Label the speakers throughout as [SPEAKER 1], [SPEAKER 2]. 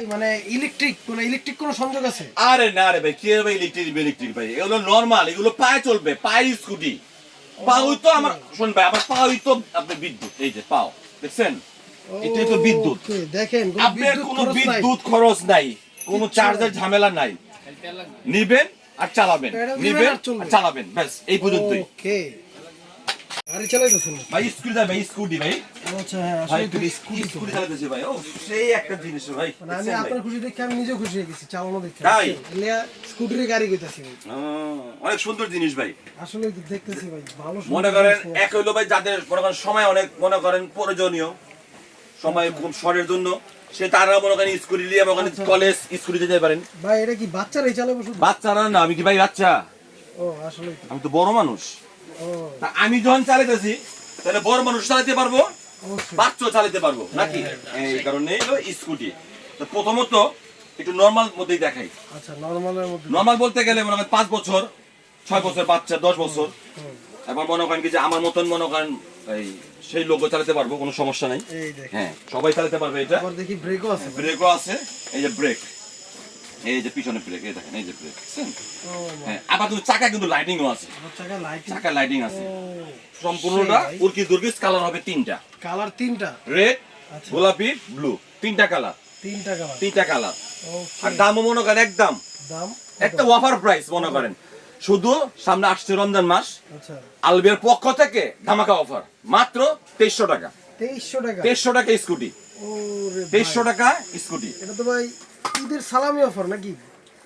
[SPEAKER 1] ভাই, মানে ইলেকট্রিক কোন ইলেকট্রিক কোন সংযোগ আছে?
[SPEAKER 2] আরে না রে ভাই কি রে ভাই ইলেকট্রিক ইলেকট্রিক ভাই? এগুলো নরমাল এগুলো পায়ে চলবে পায়ে স্কুটি। পাওই তো আমার শুন ভাই আমার পাওই তো আপনি বিদ্যুৎ এই যে পাও দেখছেন? এটাই তো বিদ্যুৎ।
[SPEAKER 1] দেখেন কোনো
[SPEAKER 2] আপনার
[SPEAKER 1] বিদ্যুৎ
[SPEAKER 2] কোনো
[SPEAKER 1] খরচ নাই।
[SPEAKER 2] বিদ্যুৎ খরচ নাই কোনো চার্জের ঝামেলা নাই। নিবেন আর চালাবেন নিবেন
[SPEAKER 1] আর
[SPEAKER 2] চালাবেন ব্যাস এই পর্যন্তই।
[SPEAKER 1] ওকে গাড়ি চালাইতেছেন?
[SPEAKER 2] ভাই স্কুটি ভাই স্কুটি ভাই।
[SPEAKER 1] আচ্ছা হ্যাঁ
[SPEAKER 2] ভাই
[SPEAKER 1] আসলে তো।
[SPEAKER 2] Scooty
[SPEAKER 1] scooty.
[SPEAKER 2] ভাই ও সেই একটা জিনিস ভাই
[SPEAKER 1] মানে আমি আপনার খুশি দেখে আমি নিজেও খুশি হয়ে গেছি চালানো দেখে
[SPEAKER 2] তাই?
[SPEAKER 1] স্কুটারে গাড়ি কইতাছি ভাই।
[SPEAKER 2] অনেক সুন্দর জিনিস ভাই।
[SPEAKER 1] আসলে দেখতেছি ভাই ভালো
[SPEAKER 2] মনে করেন এক হইল ভাই যাদের মনে করেন সময় অনেক মনে করেন প্রয়োজনীয় সময় খুব শর্টের জন্য সে তারা মনে করেন স্কুটি নিয়ে মনে করেন কলেজ স্কুটি যেতে পারেন।
[SPEAKER 1] ভাই এটা কি বাচ্চারাই চালাবো শুধু?
[SPEAKER 2] বাচ্চারা না আমি কি ভাই বাচ্চা?
[SPEAKER 1] ও আসলে
[SPEAKER 2] আমি তো বড় মানুষ। আমি যখন চালাইতেছি তাহলে বড় মানুষ চালাতে পারব? বাচ্চাও চালাতে পারব নাকি? এই কারণে হলো স্কুটি। তো প্রথমত একটু নর্মাল মধ্যেই দেখাই।
[SPEAKER 1] আচ্ছা নরমালের মধ্যে।
[SPEAKER 2] নর্মাল বলতে গেলে মনে করেন পাঁচ বছর ছয় বছর বাচ্চা দশ বছর। এবার মনে করেন কি যে আমার মতন মনে করেন এই সেই লোকও চালাতে পারব কোনো সমস্যা নাই। হ্যাঁ সবাই চালাতে পারবে এটা।
[SPEAKER 1] দেখি ব্রেকও আছে।
[SPEAKER 2] ব্রেকও আছে এই যে ব্রেক এই যে পিছনে ব্রেক এই দেখেন এই যে ব্রেক হ্যাঁ আবার কিন্তু চাকা কিন্তু লাইটিংও আছে।
[SPEAKER 1] চাকা লাইটিং
[SPEAKER 2] আছে। সম্পূর্ণটা উর্কি দুর্গিস কালার হবে তিনটা।
[SPEAKER 1] কালার তিনটা?
[SPEAKER 2] রেড
[SPEAKER 1] আচ্ছা।
[SPEAKER 2] গোলাপি ব্লু তিনটা কালার
[SPEAKER 1] তিনটা কালার
[SPEAKER 2] তিনটা কালার আর দামও মনে করেন একদম।
[SPEAKER 1] দাম?
[SPEAKER 2] একটা অফার প্রাইস মনে করেন। শুধু সামনে আসছে রমজান মাস। আলবের পক্ষ থেকে ধামাকা অফার মাত্র তেইশশো টাকা।
[SPEAKER 1] তেইশশো টাকা?
[SPEAKER 2] তেইশশো টাকা স্কুটি। তেইশশো টাকা স্কুটি।
[SPEAKER 1] এটা তো ভাই ঈদের সালামি অফার নাকি?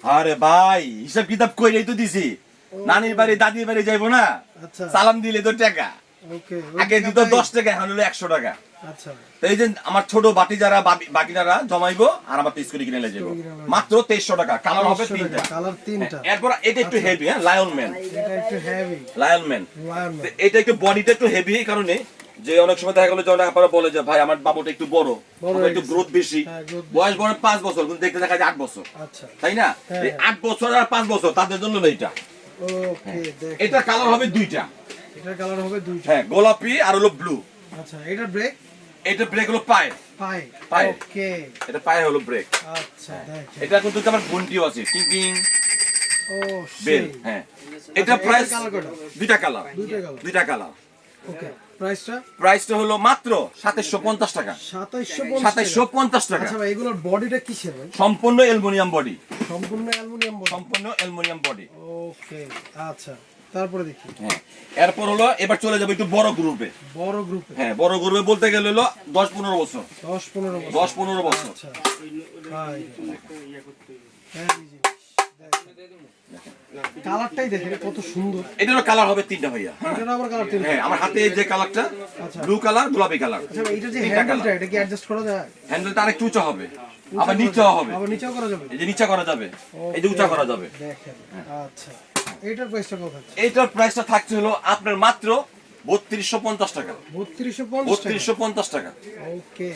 [SPEAKER 2] আরে ভাই হিসাব কিতাব কইরাই তো দিছি। নানির বাড়ি দাদির বাড়ি যাইবো না?
[SPEAKER 1] আচ্ছা।
[SPEAKER 2] সালাম দিলে তো টাকা।
[SPEAKER 1] ওকে
[SPEAKER 2] আগে দিত দশ টাকা এখন হলো একশো টাকা।
[SPEAKER 1] আচ্ছা।
[SPEAKER 2] এই যে আমার ছোট বাটি যারা বাকি- বাকিনারা জমাইবো আর আমার কিনে যাব
[SPEAKER 1] কিনে নিয়ে
[SPEAKER 2] মাত্র তেইশশো টাকা কালার হবে তিনটা।
[SPEAKER 1] কালার তিনটা।
[SPEAKER 2] এরপর এটা একটু হেভি হ্যাঁ লায়ন ম্যান
[SPEAKER 1] এটা একটু হেভি
[SPEAKER 2] লায়ন ম্যান এটা একটু বডিটা একটু হেভি এই কারণে। যে অনেক সময় দেখা গেলো যে অনেক আপনারা বলে যে ভাই আমার বাবুটা একটু বড়
[SPEAKER 1] হয়ে
[SPEAKER 2] একটু গ্রোথ বেশি।
[SPEAKER 1] হ্যাঁ, বেশি।
[SPEAKER 2] বয়স বড় পাঁচ বছর কিন্তু দেখতে দেখা যায় আট বছর।
[SPEAKER 1] আচ্ছা।
[SPEAKER 2] তাই না?
[SPEAKER 1] হ্যাঁ,
[SPEAKER 2] এই
[SPEAKER 1] হ্যাঁ।
[SPEAKER 2] আট বছর আর পাঁচ বছর তাদের জন্য না এটা। এটা কালার হবে দুইটা।
[SPEAKER 1] এটার কালার হবে দুইটা।
[SPEAKER 2] হ্যাঁ গোলাপি আর হলো ব্লু
[SPEAKER 1] আচ্ছা এটা ব্রেক
[SPEAKER 2] এটা ব্রেক হলো পায়ে। পায়ে।
[SPEAKER 1] ওকে।
[SPEAKER 2] এটা পায়ে হলো ব্রেক
[SPEAKER 1] আচ্ছা
[SPEAKER 2] এটা কিন্তু আমার ঘন্টিও আছে। টিং টিং।
[SPEAKER 1] ও
[SPEAKER 2] বেল হ্যাঁ।
[SPEAKER 1] আচ্ছা,
[SPEAKER 2] এটা প্রাইস দুইটা কালার
[SPEAKER 1] দুইটা কালার
[SPEAKER 2] দুইটা কালার
[SPEAKER 1] ওকে। প্রাইসটা?
[SPEAKER 2] প্রাইসটা হলো মাত্র সাতাইশশো পঞ্চাশ টাকা।
[SPEAKER 1] 2750
[SPEAKER 2] সাতাইশশো পঞ্চাশ টাকা।
[SPEAKER 1] আচ্ছা ভাই এগুলোর বডিটা কিসের ভাই?
[SPEAKER 2] সম্পূর্ণ অ্যালুমিনিয়াম বডি।
[SPEAKER 1] সম্পূর্ণ অ্যালুমিনিয়াম বডি?
[SPEAKER 2] সম্পূর্ণ অ্যালুমিনিয়াম বডি।
[SPEAKER 1] ওকে আচ্ছা। তারপরে দেখি।
[SPEAKER 2] হ্যাঁ এরপর হলো এবার চলে যাবে একটু বড় গ্রুপে।
[SPEAKER 1] বড় গ্রুপে?
[SPEAKER 2] হ্যাঁ বড় গ্রুপে বলতে গেলে হলো দশ পনেরো বছর।
[SPEAKER 1] দশ পনেরো বছর।
[SPEAKER 2] দশ পনেরো বছর।
[SPEAKER 1] আচ্ছা। ভাই। হ্যাঁ। কালারটাই দেখেন কত সুন্দর।
[SPEAKER 2] এটারও কালার হবে তিনটা ভাইয়া।
[SPEAKER 1] আবার কালার তিনটা।
[SPEAKER 2] হ্যাঁ আমার হাতে যে কালারটা
[SPEAKER 1] আচ্ছা।
[SPEAKER 2] ব্লু কালার গোলাপি কালার।
[SPEAKER 1] আচ্ছা এটা যে হ্যান্ডেলটা এটা কি অ্যাডজাস্ট করা যায়?
[SPEAKER 2] হ্যান্ডেলটা আরেকটু উঁচা হবে। আবার নিচেও হবে।
[SPEAKER 1] আবার নিচেও করা যাবে?
[SPEAKER 2] এই যে নিচা করা যাবে। এই যে উঁচা করা যাবে।
[SPEAKER 1] দেখেন। আচ্ছা। এইটার প্রাইসটা কত
[SPEAKER 2] প্রাইসটা থাকছে হলো আপনার মাত্র বত্রিশশো পঞ্চাশ টাকা।
[SPEAKER 1] বত্রিশশো পঞ্চাশ
[SPEAKER 2] বত্রিশশো পঞ্চাশ টাকা।
[SPEAKER 1] ওকে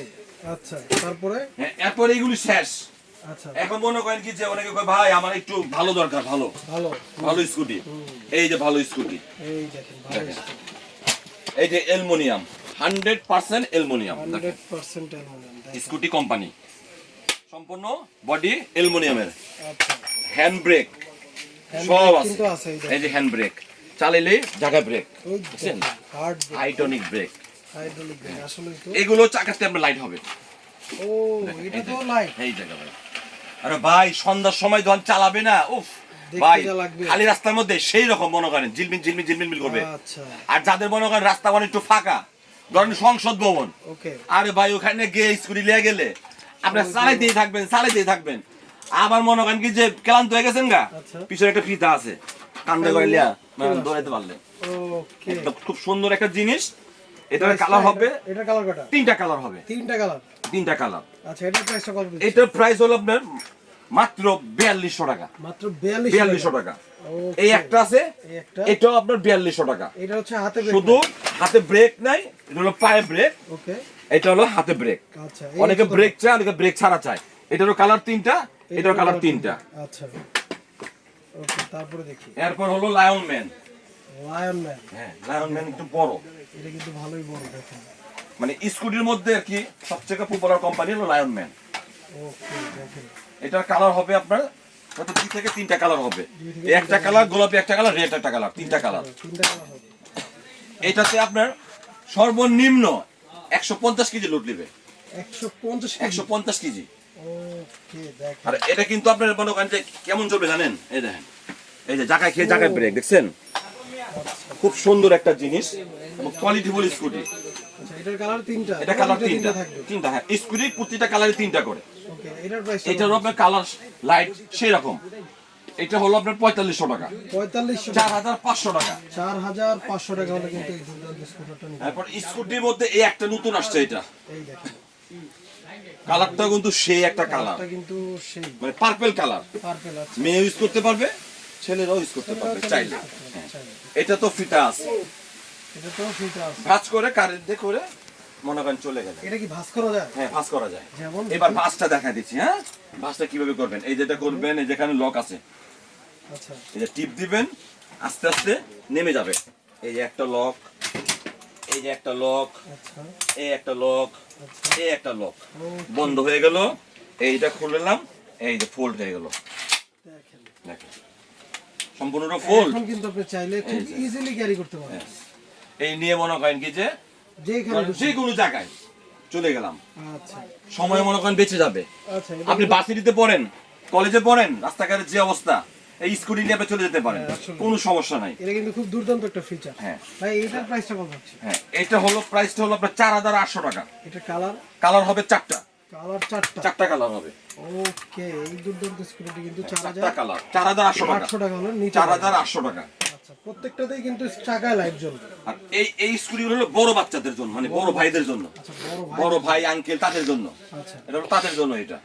[SPEAKER 1] আচ্ছা। তারপরে?
[SPEAKER 2] হ্যাঁ এরপর এইগুলি শেষ।
[SPEAKER 1] আচ্ছা
[SPEAKER 2] এখন মনে করেন কি যে অনেকে কয় ভাই আমার একটু ভালো দরকার ভালো।
[SPEAKER 1] ভালো।
[SPEAKER 2] ভালো স্কুটি। এই যে ভালো স্কুটি।
[SPEAKER 1] এই দেখেন
[SPEAKER 2] এই যে aluminium hundred percent aluminium
[SPEAKER 1] hundred percent aluminium
[SPEAKER 2] scooty company. সম্পূর্ণ বডি অ্যালুমিনিয়ামের।
[SPEAKER 1] আচ্ছা।
[SPEAKER 2] Hand brake. সব আছে।
[SPEAKER 1] এই
[SPEAKER 2] যে হ্যান্ড ব্রেক। চালাইলে জায়গা ব্রেক। বুঝছেন?
[SPEAKER 1] হার্ড
[SPEAKER 2] হাইটনিক ব্রেক।
[SPEAKER 1] হাইড্রোলিক ব্রেক আসলে তো
[SPEAKER 2] এগুলো চাকাতে আপনার লাইট হবে।
[SPEAKER 1] ও এটা তো লাইট
[SPEAKER 2] এই জায়গা ভাই। আরে ভাই সন্ধ্যার সময় যখন চালাবে না উফ। ভাই খালি রাস্তার মধ্যে সেই রকম মনে করেন ঝিলমিল ঝিলমিল ঝিলমিল মিল করবে।
[SPEAKER 1] আচ্ছা।
[SPEAKER 2] আর যাদের মনে করেন রাস্তা মানে একটু ফাঁকা ধরেন সংসদ ভবন।
[SPEAKER 1] ওকে।
[SPEAKER 2] আরে ভাই ওখানে গিয়ে স্কুটি লিয়ে গেলে আপনার চালাই দিয়ে থাকবেন চালাই দিয়ে থাকবেন। আবার মনে করেন কি যে ক্লান্ত হয়ে গেছেন গা
[SPEAKER 1] আচ্ছা।
[SPEAKER 2] পিছনে একটা ফিতা আছে। কান্দে করে লিয়া মানে দৌড়াইতে পারলে।
[SPEAKER 1] ওকে।
[SPEAKER 2] খুব সুন্দর একটা জিনিস এটার কালার হবে?
[SPEAKER 1] এটা কালার কটা?
[SPEAKER 2] তিনটা কালার হবে।
[SPEAKER 1] তিনটা কালার
[SPEAKER 2] তিনটা কালার
[SPEAKER 1] আচ্ছা এটার প্রাইসটা কত
[SPEAKER 2] এটার প্রাইস হলো আপনার মাত্র বিয়াল্লিশশো টাকা।
[SPEAKER 1] মাত্র 42
[SPEAKER 2] বিয়াল্লিশশো টাকা। এই একটা আছে এটাও আপনার বিয়াল্লিশশো টাকা।
[SPEAKER 1] এটা হচ্ছে হাতে
[SPEAKER 2] শুধু হাতে ব্রেক নাই এটা হলো পায়ে ব্রেক
[SPEAKER 1] ওকে
[SPEAKER 2] এটা হলো হাতে ব্রেক
[SPEAKER 1] আচ্ছা
[SPEAKER 2] অনেকে ব্রেক চায় অনেকে ব্রেক ছাড়া চায়। এটারও কালার তিনটা এটার কালার তিনটা।
[SPEAKER 1] আচ্ছা। ওকে তারপরে দেখি।
[SPEAKER 2] এরপর হলো লায়ন ম্যান
[SPEAKER 1] লায়ন ম্যান
[SPEAKER 2] হ্যাঁ লায়ন ম্যান একটু বড়।
[SPEAKER 1] এটা কিন্তু ভালোই বড় দেখেন।
[SPEAKER 2] মানে স্কুটির মধ্যে আর কি সবচেয়ে পপুলার কোম্পানি হলো লায়ন ম্যান এটার কালার হবে আপনার হয়তো দুই থেকে তিনটা কালার হবে। একটা কালার গোলাপি একটা কালার রেড একটা কালার তিনটা কালার এটাতে আপনার সর্বনিম্ন একশো পঞ্চাশ কেজি লোড নেবে।
[SPEAKER 1] একশো পঞ্চাশ
[SPEAKER 2] একশো পঞ্চাশ কেজি। আর এটা কিন্তু আপনার মনে করেন যে কেমন চলবে জানেন? এই দেখেন। এই যে জায়গায় খেয়ে জায়গায় ব্রেক দেখছেন? খুব সুন্দর একটা জিনিস এবং কোয়ালিটিফুল স্কুটি।
[SPEAKER 1] আচ্ছা এটার কালার তিনটা।
[SPEAKER 2] এটা কালার তিনটা তিনটা। হ্যাঁ। স্কুটি প্রতিটা কালারে তিনটা করে।
[SPEAKER 1] এটার প্রাইস
[SPEAKER 2] এটার আপনার কালার লাইট সেই রকম এটা হলো আপনার পঁয়তাল্লিশশো টাকা।
[SPEAKER 1] পঁয়তাল্লিশশো
[SPEAKER 2] চার হাজার পাঁচশো টাকা।
[SPEAKER 1] চার হাজার পাঁচশো টাকা হলে কিন্তু এই
[SPEAKER 2] তারপর স্কুটির মধ্যে এই একটা নতুন আসছে এটা। কালারটা কিন্তু সেই একটা কালার
[SPEAKER 1] কিন্তু সেই।
[SPEAKER 2] মানে পার্পেল কালার
[SPEAKER 1] পার্পেল
[SPEAKER 2] মেয়ে ইউজ করতে পারবে ছেলেরাও ইউজ করতে পারবে হ্যাঁ।
[SPEAKER 1] চাইলে।
[SPEAKER 2] এটা তো ফিটা আছে।
[SPEAKER 1] এটা তো ফিটা আছে।
[SPEAKER 2] ভাঁজ করে কারেন্ট দিয়ে করে মনে করেন চলে গেলে
[SPEAKER 1] এটা কি ভাঁজ করা যায়?
[SPEAKER 2] হ্যাঁ ভাঁজ করা যায়।
[SPEAKER 1] যেমন
[SPEAKER 2] এবার ভাঁজটা দেখা দিচ্ছি হ্যাঁ? ভাঁজটা কীভাবে করবেন? এই যেটা করবেন এই যেখানে লক আছে।
[SPEAKER 1] আচ্ছা।
[SPEAKER 2] এই যে টিপ দিবেন আস্তে আস্তে নেমে যাবে। এই যে একটা লক এই যে একটা লক
[SPEAKER 1] আচ্ছা।
[SPEAKER 2] এই একটা লক
[SPEAKER 1] আচ্ছা।
[SPEAKER 2] এই একটা লক বন্ধ হয়ে গেল এইটা খুললাম এই যে ফোল্ড হয়ে গেল।
[SPEAKER 1] দেখেন।
[SPEAKER 2] দেখেন। সম্পূর্ণটা ফোল্ড
[SPEAKER 1] এখন কিন্তু আপনি চাইলে খুব ইজিলি ক্যারি করতে পারেন।
[SPEAKER 2] হ্যাঁ। এই নিয়ে মনে করেন কি যে যে কোনো জায়গায় চলে গেলাম।
[SPEAKER 1] আচ্ছা।
[SPEAKER 2] সময় মনে করেন বেঁচে যাবে।
[SPEAKER 1] আচ্ছা
[SPEAKER 2] আপনি বাসিটিতে পড়েন কলেজে পড়েন রাস্তাঘাটের যে অবস্থা এই স্কুটি নিয়ে চলে যেতে পারেন।
[SPEAKER 1] হ্যাঁ,
[SPEAKER 2] কোনো সমস্যা নাই।
[SPEAKER 1] এটা কিন্তু খুব দুর্দান্ত একটা ফিচার
[SPEAKER 2] হ্যাঁ।
[SPEAKER 1] ভাই এটার প্রাইসটা কত হচ্ছে?
[SPEAKER 2] হ্যাঁ এটা হলো প্রাইসটা হলো আপনার চার হাজার আটশো টাকা।
[SPEAKER 1] এটা কালার
[SPEAKER 2] কালার হবে চারটা।
[SPEAKER 1] কালার চারটা।
[SPEAKER 2] চারটা কালার হবে।
[SPEAKER 1] ওকে এই দুর্দান্ত স্কুটি কিন্তু চার
[SPEAKER 2] চারটা
[SPEAKER 1] হাজার
[SPEAKER 2] কালার। চার হাজার আটশো টাকা।
[SPEAKER 1] হলো নিচে
[SPEAKER 2] চার হাজার আটশো টাকা।
[SPEAKER 1] আচ্ছা প্রত্যেকটাতেই কিন্তু চাকায় লাইট জ্বলবে।
[SPEAKER 2] আর এই এই স্কুটিগুলো হলো বড় বাচ্চাদের জন্য মানে বড় ভাইদের জন্য।
[SPEAKER 1] আচ্ছা বড় ভাই।
[SPEAKER 2] আঙ্কেল তাদের জন্য।
[SPEAKER 1] আচ্ছা।
[SPEAKER 2] এটা হলো তাদের জন্য এটা।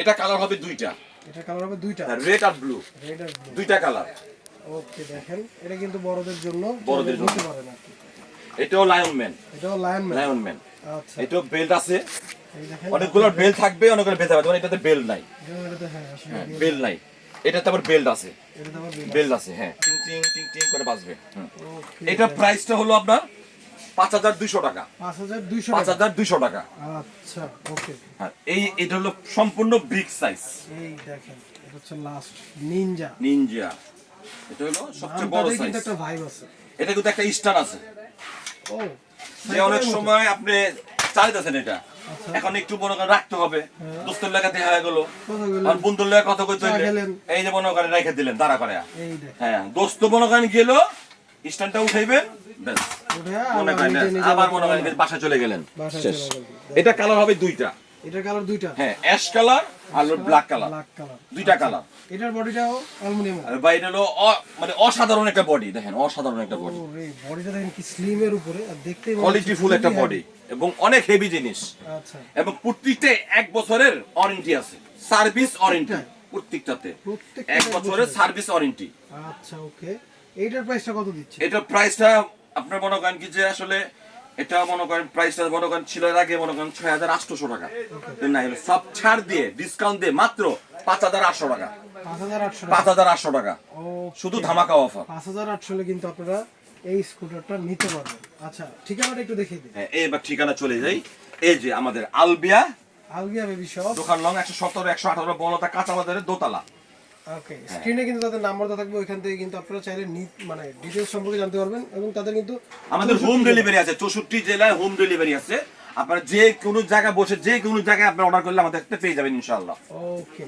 [SPEAKER 2] এটা কালার হবে দুইটা।
[SPEAKER 1] এটা কালার হবে দুইটা।
[SPEAKER 2] রেড আর ব্লু
[SPEAKER 1] রেড আর ব্লু
[SPEAKER 2] দুইটা কালার
[SPEAKER 1] ওকে দেখেন। এটা কিন্তু বড়দের জন্য
[SPEAKER 2] বড়দের জন্য। এটাও লায়ন ম্যান
[SPEAKER 1] এটাও লায়ন ম্যান
[SPEAKER 2] লায়ন ম্যান
[SPEAKER 1] আচ্ছা।
[SPEAKER 2] এটাও বেল্ট আছে। অনেকগুলো বেল্ট থাকবে অনেকগুলো বেল্ট থাকবে। যেমন এটাতে বেল্ট নাই।
[SPEAKER 1] এটাতে হ্যাঁ
[SPEAKER 2] নাই। এটাতে আবার বেল্ট আছে। বেল্ট আছে হ্যাঁ। টিং টিং টিং টিং করে বাজবে। এটা প্রাইসটা হলো আপনার পাঁচ হাজার দুইশো টাকা।
[SPEAKER 1] পাঁচ হাজার দুইশো
[SPEAKER 2] টাকা।
[SPEAKER 1] আচ্ছা ওকে
[SPEAKER 2] হ্যাঁ এই এটা হলো সম্পূর্ণ বিগ সাইজ
[SPEAKER 1] এই দেখেন এটা হচ্ছে লাস্ট নিনজা
[SPEAKER 2] নিনজা এটা হলো সবচেয়ে বড় সাইজ
[SPEAKER 1] কিন্তু একটা ভাইব আছে।
[SPEAKER 2] এটা কিন্তু একটা স্টার আছে।
[SPEAKER 1] ও
[SPEAKER 2] যে অনেক সময় আপনি চালিতেছেন এটা। এখন একটু মনে করেন রাখতে হবে।
[SPEAKER 1] হ্যাঁ।
[SPEAKER 2] দোস্তের লেখা দেখা গেল। আর বন্ধুর লেখা কথা কইতে
[SPEAKER 1] চা
[SPEAKER 2] এই যে মনে করেন রেখে দিলেন দাঁড়া করে। হ্যাঁ দোস্ত মনে করেন গেলো স্ট্যান্ডটা উঠাইবেন
[SPEAKER 1] আবার
[SPEAKER 2] মনে করেন বাসা চলে গেলেন। শেষ।
[SPEAKER 1] চলে গেলেন।
[SPEAKER 2] এটা কালার হবে দুইটা।
[SPEAKER 1] এটার কালার দুইটা।
[SPEAKER 2] হ্যাঁ অ্যাশ কালার আর ব্ল্যাক কালার
[SPEAKER 1] ব্ল্যাক কালার
[SPEAKER 2] দুইটা কালার
[SPEAKER 1] এটার বডিটাও অ্যালুমিনিয়াম
[SPEAKER 2] আর বা এটা হলো মানে অসাধারণ একটা বডি দেখেন অসাধারণ একটা বডি
[SPEAKER 1] ও রে বডিটা দেখেন কি স্লিমের উপরে আর দেখতে
[SPEAKER 2] কোয়ালিটি ফুল একটা বডি এবং অনেক হেভি জিনিস।
[SPEAKER 1] আচ্ছা।
[SPEAKER 2] এবং প্রত্যেকটা এক বছরের ওয়ারেন্টি আছে। সার্ভিস ওয়ারেন্টি প্রত্যেকটাতে।
[SPEAKER 1] প্রত্যেকটা
[SPEAKER 2] এক বছরের। সার্ভিস ওয়ারেন্টি
[SPEAKER 1] আচ্ছা ওকে এইটার প্রাইসটা কত দিচ্ছে?
[SPEAKER 2] এটা প্রাইসটা আপনার মনে করেন কি যে আসলে এটা মনে করেন প্রাইসটা মনে করেন ছিল এর আগে মনে করেন ছয় হাজার আটশোশো টাকা। না সব ছাড় দিয়ে ডিসকাউন্ট দিয়ে মাত্র পাঁচ হাজার আটশো টাকা।
[SPEAKER 1] পাঁচ হাজার আটশো
[SPEAKER 2] পাঁচ হাজার আটশো টাকা। শুধু ধামাকা অফার
[SPEAKER 1] পাঁচ হাজার আটশো কিন্তু আপনারা এই স্কুটারটা নিতে পারবেন। আচ্ছা ঠিকানাটা একটু দেখিয়ে দিন।
[SPEAKER 2] হ্যাঁ এবার ঠিকানা চলে যাই। এই যে আমাদের আলবিয়া
[SPEAKER 1] আলবিয়া বেবি শপ
[SPEAKER 2] দোকান লং একশো সতেরো একশো আঠারো বনতা কাঁচা বাজারের দোতলা।
[SPEAKER 1] ওকে স্ক্রিনে কিন্তু তাদের নাম্বারটা থাকবে ওইখান থেকে কিন্তু আপনারা চাইলে মানে ডিটেলস সম্পর্কে জানতে পারবেন এবং তাদের কিন্তু
[SPEAKER 2] আমাদের হোম ডেলিভারি আছে চৌষট্টি জেলায় হোম ডেলিভারি আছে। আপনারা যে কোনো জায়গায় বসে যে কোনো জায়গায় আপনারা অর্ডার করলে আমাদের একটা পেয়ে যাবেন ইনশাআল্লাহ।
[SPEAKER 1] ওকে